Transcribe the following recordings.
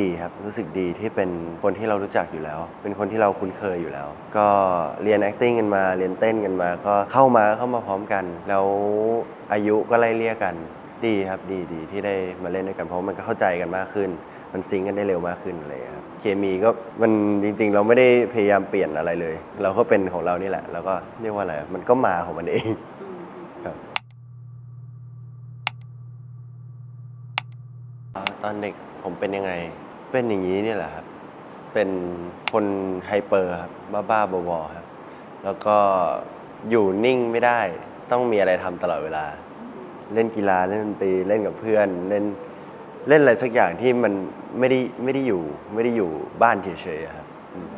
ดีครับรู้สึกดีที่เป็นคนที่เรารู้จักอยู่แล้ว เป็นคนที่เราคุ้นเคยอยู่แล้ว ก็เรียน acting กันมาเรียนเต้นกันมา ก็เข้ามาเข้ามาพร้อมกัน แล้วอายุก็ไล่เลี่ยกันดีครับดีดีที่ได้มาเล่นด้วยกันเพราะมันก็เข้าใจกันมากขึ้น มันซิงค์กันได้เร็วมากขึ้นอะไรอย่างเลยครับเคมีก็มันจริง ๆ เราไม่ได้พยายามเปลี่ยนอะไรเลย เราก็เป็นของเรานี่แหละ แล้วก็เรียกว่าอะไรมันก็มาของมันเองครับตอนเด็ก ผมเป็นยังไง เป็นอย่างนี้เนี่ยแหละครับ เป็นคนไฮเปอร์ครับ บ้าๆบอๆครับ แล้วก็อยู่นิ่งไม่ได้ ต้องมีอะไรทำตลอดเวลา เล่นกีฬาเล่นดนตรีเล่นกับเพื่อนเล่นเล่นอะไรสักอย่างที่มันไม่ได้ไม่ได้อยู่ไม่ได้อยู่บ้านเฉยๆอะครับอืม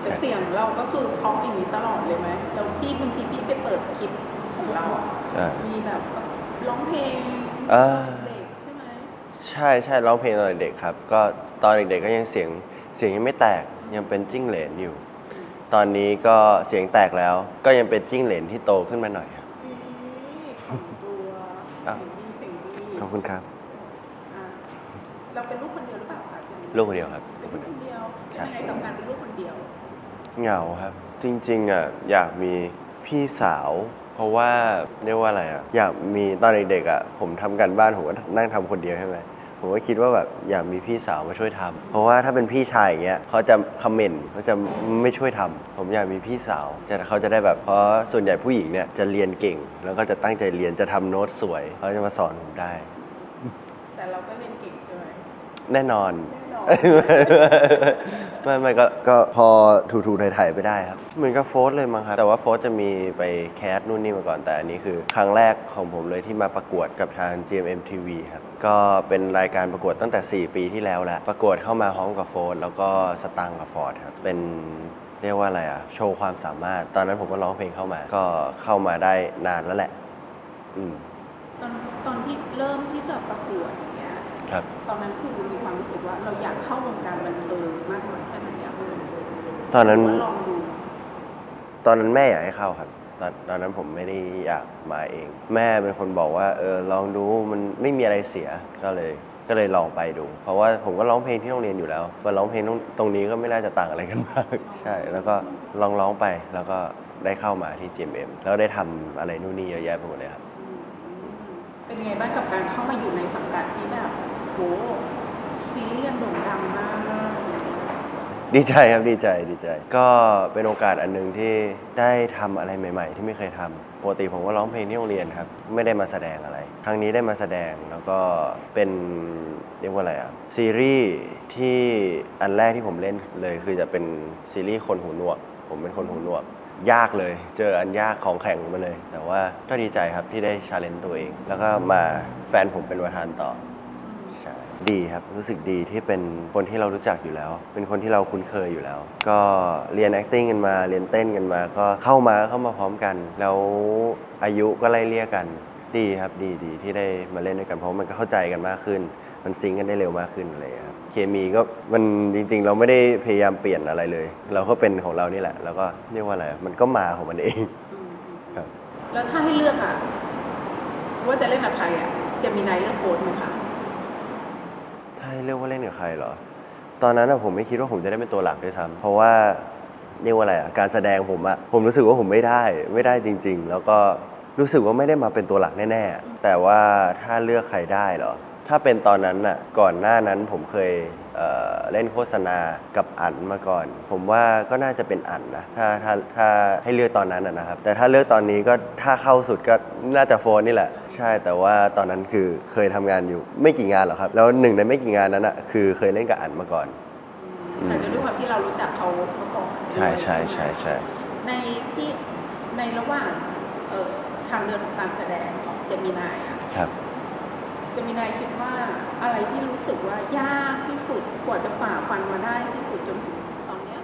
แต่เสียงเราก็คือเพราะอย่างนี้ตลอดเลยไหมแล้วพี่บางทีพี่ไปเปิดคลิปของเราอะอ่ามีแบบร้องเพลง ใช่ใช่ร้องเพลงตอนเด็กครับ ก็ตอนเด็กๆก็ยังเสียงเสียงยังไม่แตกยังเป็นจิ้งเหลนอยู่ ตอนนี้ก็เสียงแตกแล้ว ก็ยังเป็นจิ้งเหลนที่โตขึ้นมาหน่อยครับอุ๊ยของตัวอ้าวเสียงดีเสียงดีขอบคุณครับอะเราเป็นลูกคนเดียวหรือเปล่าคะเจนลูกคนเดียวครับเป็นลูกคนเดียวใช่ เป็นยังไงกับการเป็นลูกคนเดียวเหงาครับ จริงๆอะอยากมีพี่สาว เพราะว่าเรียกว่าอะไรอะอยากมีตอนเด็กๆอะผมทำกันบ้านผมก็นั่งทำคนเดียวใช่ไหม ผมก็คิดว่าแบบอยากมีพี่สาวมาช่วยทำเพราะว่าถ้าเป็นพี่ชายอย่างเงี้ยเขาจะคอมเมนต์เขาจะไม่ช่วยทำผมอยากมีพี่สาวจะเขาจะได้แบบเพราะส่วนใหญ่ผู้หญิงเนี่ยจะเรียนเก่ง แล้วก็จะตั้งใจเรียนจะทำโน้ตสวยเขาจะมาสอนผมได้ แต่เราก็เรียนเก่งใช่ไหมแน่นอนแน่นอน ไม่ไม่ก็ก็พอถูถูไถ่ายๆไปได้ครับ เหมือนกับโฟสเลยมั้งครับ แต่ว่าโฟสจะมีไปแคสนู่นนี่มาก่อน แต่อันนี้คือ ครั้งแรกของผมเลยที่มาประกวดกับทาง GMM TV ครับ ก็เป็นรายการประกวดตั้งแต่ 4 ปีที่แล้วแหละ ประกวดเข้ามาพร้อมกับโฟสแล้วก็สตังค์กับฟอร์ดครับ เป็นเรียกว่าอะไรอะโชว์ความสามารถ ตอนนั้นผมก็ร้องเพลงเข้ามา ก็เข้ามาได้นานแล้วแหละ อืม ตอนตอนที่เริ่มที่จะประกวด ครับตอนนั้นคือมีความรู้สึกว่าเราอยากเข้าวงการบันเทิงมากน้อยแค่ไหนอะตอนนั้นหรืว่าลองดูตอนนั้นแม่อยากให้เข้าครับ ตอนตอนนั้นผมไม่ได้อยากมาเอง แม่เป็นคนบอกว่าเออลองดูมันไม่มีอะไรเสียก็เลยก็เลยลองไปดู เพราะว่าผมก็ร้องเพลงที่โรงเรียนอยู่แล้วมาร้องเพลงตรงตรงนี้ก็ไม่น่าจะต่างอะไรกันมาก ใช่ แล้วก็ลองร้องไปแล้วก็ได้เข้ามาที่ GMM แล้วได้ทำอะไรนู่นนี่เยอะแยะไปหมดเลยครับ เป็นไงบ้างกับการเข้ามาอยู่ในสังกัดที่แบบโห ซีรียสโด่งดังมากดีใจครับดีใจดีใจ ก็เป็นโอกาสอันหนึ่งที่ได้ทำอะไรใหม่ ๆ ที่ไม่เคยทำปกติผมก็ร้องเพลงที่โรงเรียนครับ ไม่ได้มาแสดงอะไร ครั้งนี้ได้มาแสดงแล้วก็เป็นเรียกว่าอะไรอะซีรีส์ที่อันแรกที่ผมเล่นเลย คือจะเป็นซีรีส์คนหูหนวก ผมเป็นคนหูหนวก ยากเลย เจออันยากของแข่งมาเลย แต่ว่าก็ดีใจครับที่ได้ชาเลนจ์ตัวเอง แล้วก็มาแฟนผมเป็นประธานต่อ ดีครับ รู้สึกดีที่เป็นคนที่เรารู้จักอยู่แล้ว เป็นคนที่เราคุ้นเคยอยู่แล้ว ก็เรียน acting กันมา เรียนเต้นกันมา ก็เข้ามาเข้ามาพร้อมกัน แล้วอายุก็ไล่เลี่ยกัน ดีครับ ดีดีที่ได้มาเล่นด้วยกัน เพราะมันก็เข้าใจกันมากขึ้น มันซิงค์กันได้เร็วมากขึ้นอะไรอย่างเลยครับ เคมีก็มันจริง ๆ เราไม่ได้พยายามเปลี่ยนอะไรเลย เราก็เป็นของเรานี่แหละ แล้วก็เรียกว่าอะไร มันก็มาของมันเอง ครับ แล้วถ้าให้เลือกอะว่าจะเล่นกับใครอะจะมีนายเลือกโค้ดไหมคะ ถ้าให้เรียกว่าเล่นกับใครเหรอ ตอนนั้นอะผมไม่คิดว่าผมจะได้เป็นตัวหลักด้วยซ้ำเพราะว่าเรียกว่าอะไรอะการแสดงผมอะผมรู้สึกว่าผมไม่ได้ไม่ได้จริง ๆ แล้วก็รู้สึกว่าไม่ได้มาเป็นตัวหลักแน่ๆ แต่ว่าถ้าเลือกใครได้เหรอ ถ้าเป็นตอนนั้นอะก่อนหน้านั้นผมเคยเเล่นโฆษณากับอั๋นมาก่อน ผมว่าก็น่าจะเป็นอั๋นนะ ถ้าถ้าถ้าให้เลือกตอนนั้นนะครับ แต่ถ้าเลือกตอนนี้ก็ถ้าเข้าสุดก็น่าจะโฟนนี่แหละ ช่ แต่ว่าตอนนั้นคือเคยทำงานอยู่ไม่กี่งานหรอกครับ แล้วหนึ่งในไม่กี่งานนั้นอะคือเคยเล่นกับอั๋นมาก่อนอืมแต่จะด้วยความที่เรารู้จักเขามาก่อนใช่ใช่ใช่ใช่ในที่ในระหว่างเอ่อทางเดินของการแสดงของเจมินายอะครับ เจมินายคิดว่าอะไรที่รู้สึกว่ายากที่สุดกว่าจะฝ่าฟันมาได้ที่สุดจนถึงตอนเนี้ย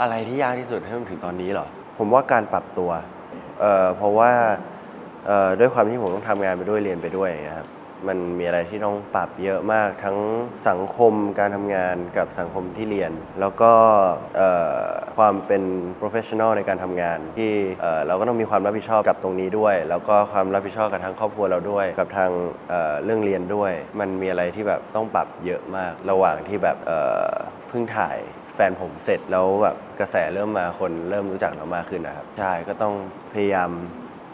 อะไรที่ยากที่สุดให้มันถึงตอนนี้เหรอ ผมว่าการปรับตัว เอ่อเพราะว่าเอ่อ ด้วยความที่ผมต้องทำงานไปด้วยเรียนไปด้วยนะครับมันมีอะไรที่ต้องปรับเยอะมากทั้งสังคมการทำงานกับสังคมที่เรียน แล้วก็ความเป็น professional ในการทำงาน ที่เอ่อเราก็ต้องมีความรับผิดชอบกับตรงนี้ด้วย แล้วก็ความรับผิดชอบกับทางครอบครัวเราด้วย กับทางเเรื่องเรียนด้วย มันมีอะไรที่แบบต้องปรับเยอะมาก ระหว่างที่แบบเอ่อเพิ่งถ่ายแฟนผมเสร็จแล้วแบบกระแสเริ่มมาคนเริ่มรู้จักเรามากขึ้นนะครับใช่ก็ต้องพยายาม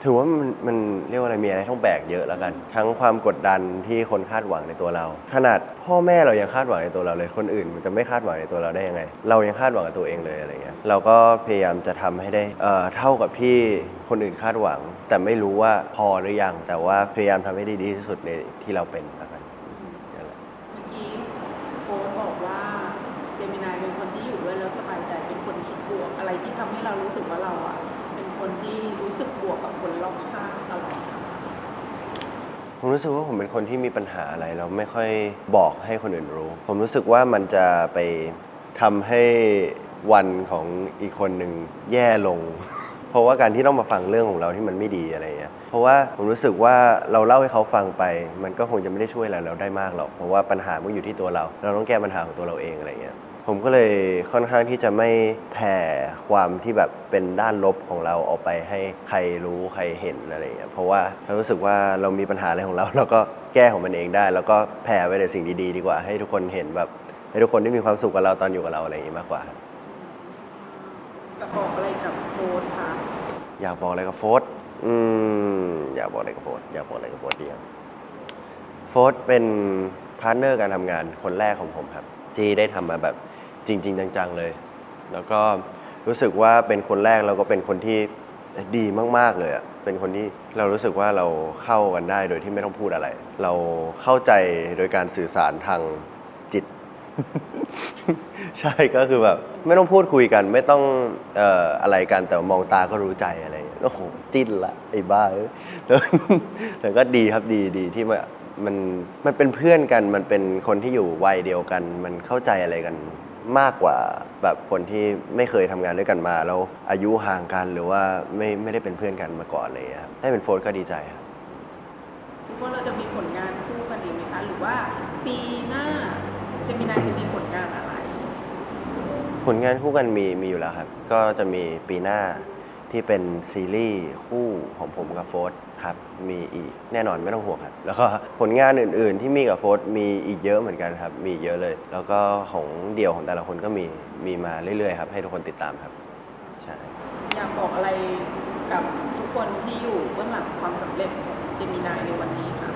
ถือว่ามันมันเรียกว่าอะไรมีอะไรต้องแบกเยอะแล้วกัน ทั้งความกดดันที่คนคาดหวังในตัวเรา ขนาดพ่อแม่เรายังคาดหวังในตัวเราเลย คนอื่นมันจะไม่คาดหวังในตัวเราได้ยังไง เรายังคาดหวังกับตัวเองเลยอะไรเงี้ยเราก็พยายามจะทำให้ได้เอ่อเท่ากับที่คนอื่นคาดหวัง แต่ไม่รู้ว่าพอหรือยัง แต่ว่าพยายามทำให้ได้ดีที่สุดในที่เราเป็นแล้วกันเมื่อกี้โฟนบอกว่าเจมินายเป็นคนที่อยู่ด้วยแล้วสบายใจเป็นคนคิดบวกอะไรที่ทำให้เรารู้สึกว่าเราอะ คนที่รู้สึกบวกกับคนรอบข้างตลอดผมรู้สึกว่าผมเป็นคนที่มีปัญหาอะไรแล้วไม่ค่อยบอกให้คนอื่นรู้ ผมรู้สึกว่ามันจะไปทำให้วันของอีกคนหนึ่งแย่ลง เพราะว่าการที่ต้องมาฟังเรื่องของเราที่มันไม่ดีอะไรเงี้ยเพราะว่าผมรู้สึกว่าเราเล่าให้เขาฟังไป มันก็คงจะไม่ได้ช่วยอะไรเราได้มากหรอกเพราะว่าปัญหามันอยู่ที่ตัวเรา เราต้องแก้ปัญหาของตัวเราเองอะไรเงี้ย ผมก็เลยค่อนข้างที่จะไม่แผ่ความที่แบบเป็นด้านลบของเราออกไปให้ใครรู้ใครเห็นอะไรอย่างเงี้ยเพราะว่าเรารู้สึกว่าเรามีปัญหาอะไรของเราเราก็แก้ของมันเองได้ แล้วก็แผ่ไปแต่สิ่งดีๆ ดีกว่า ให้ทุกคนเห็นแบบให้ทุกคนได้มีความสุขกับเราตอนอยู่กับเราอะไรอย่างงี้มากกว่าครับกับบอกอะไรกับโฟนคะอยากบอกอะไรกับโฟสอืมอยากบอกอะไรกับโฟสอยากบอกอะไรกับโฟสดีครับโฟสเป็นพาร์ทเนอร์การทำงานคนแรกของผมครับ ที่ได้ทำมาแบบ จริง ๆ จังๆเลย แล้วก็รู้สึกว่าเป็นคนแรกแล้วก็เป็นคนที่ดีมากๆเลยอะเป็นคนที่เรารู้สึกว่าเราเข้ากันได้โดยที่ไม่ต้องพูดอะไร เราเข้าใจโดยการสื่อสารทางจิต ใช่ก็คือแบบ ไม่ต้องพูดคุยกันไม่ต้องเอ่ออะไรกันแต่มองตาก็รู้ใจอะไรอย่างเงี้ยโอ้โหจิ้นละไอ้บ้าเอ้ยแล้วแต่ก็ดีครับดีดีที่มันมันมันเป็นเพื่อนกันมันเป็นคนที่อยู่วัยเดียวกัน มันเข้าใจอะไรกัน มากกว่าแบบคนที่ไม่เคยทำงานด้วยกันมาแล้วอายุห่างกันหรือว่าไม่ไม่ได้เป็นเพื่อนกันมาก่อนอะไรอย่างเลยครับได้เป็นโฟนก็ดีใจครับ คิดว่าเราจะมีผลงานคู่กันอีกไหมคะ หรือว่าปีหน้าเจมินายจะมีผลงานอะไร ผลงานคู่กันมีมีอยู่แล้วครับ ก็จะมีปีหน้าที่เป็นซีรีส์คู่ของผมกับโฟร์ ครับมีอีกแน่นอนไม่ต้องห่วงครับ แล้วก็ผลงานอื่น ๆ ที่มีกับโฟร์มีอีกเยอะเหมือนกันครับ มีเยอะเลย แล้วก็ของเดี่ยวของแต่ละคนก็มีมีมาเรื่อยๆครับให้ทุกคนติดตามครับใช่อยากบอกอะไรกับทุกคนที่อยู่เบื้องหลังความสำเร็จของเจมินายในวันนี้คะ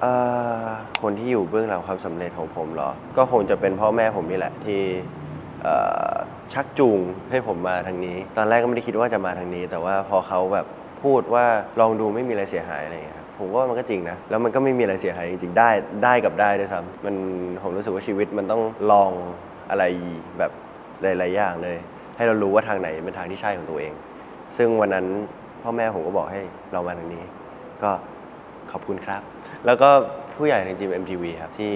เอ่อคนที่อยู่เบื้องหลังความสำเร็จของผมเหรอ ก็คงจะเป็นพ่อแม่ผมนี่แหละที่เอ่อชักจูงให้ผมมาทางนี้ ตอนแรกก็ไม่ได้คิดว่าจะมาทางนี้ แต่ว่าพอเขาแบบ พูดว่าลองดูไม่มีอะไรเสียหายอะไรอย่างเงี้ยครับผมว่ามันก็จริงนะ แล้วมันก็ไม่มีอะไรเสียหายจริงๆ ได้ได้กับได้ด้วยซ้ำมันผมรู้สึกว่าชีวิตมันต้องลองอะไรแบบหลายๆอย่างเลย ให้เรารู้ว่าทางไหนเป็นทางที่ใช่ของตัวเอง ซึ่งวันนั้นพ่อแม่ผมก็บอกให้เรามาทางนี้ ก็ขอบคุณครับ แล้วก็ผู้ใหญ่ในจีม MTV ครับที่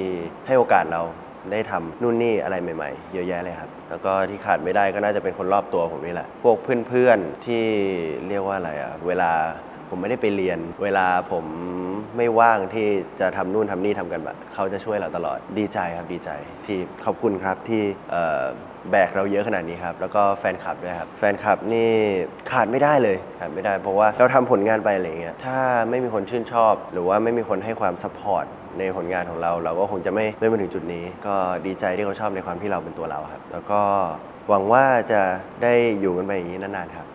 ให้โอกาสเรา ได้ทำนู่นนี่อะไรใหม่ๆ เยอะแยะเลยครับ แล้วก็ที่ขาดไม่ได้ก็น่าจะเป็นคนรอบตัวผมนี่แหละ พวกเพื่อนๆที่เรียกว่าอะไรอะเวลาผมไม่ได้ไปเรียน เวลาผมไม่ว่างที่จะทำนู่นทำนี่ทำกันแบบเขาจะช่วยเราตลอดดีใจครับดีใจที่ขอบคุณครับที่เอ่อแบกเราเยอะขนาดนี้ครับ แล้วก็แฟนคลับด้วยครับ แฟนคลับนี่ขาดไม่ได้เลยขาดไม่ได้เพราะว่าเราทำผลงานไปอะไรเงี้ยถ้าไม่มีคนชื่นชอบ หรือว่าไม่มีคนให้ความซัพพอร์ต ในผลงานของเรา เราก็คงจะไม่ไม่มาถึงจุดนี้ ก็ดีใจที่เขาชอบในความที่เราเป็นตัวเราครับแล้วก็หวังว่าจะได้อยู่กันไปอย่างนี้นานๆครับ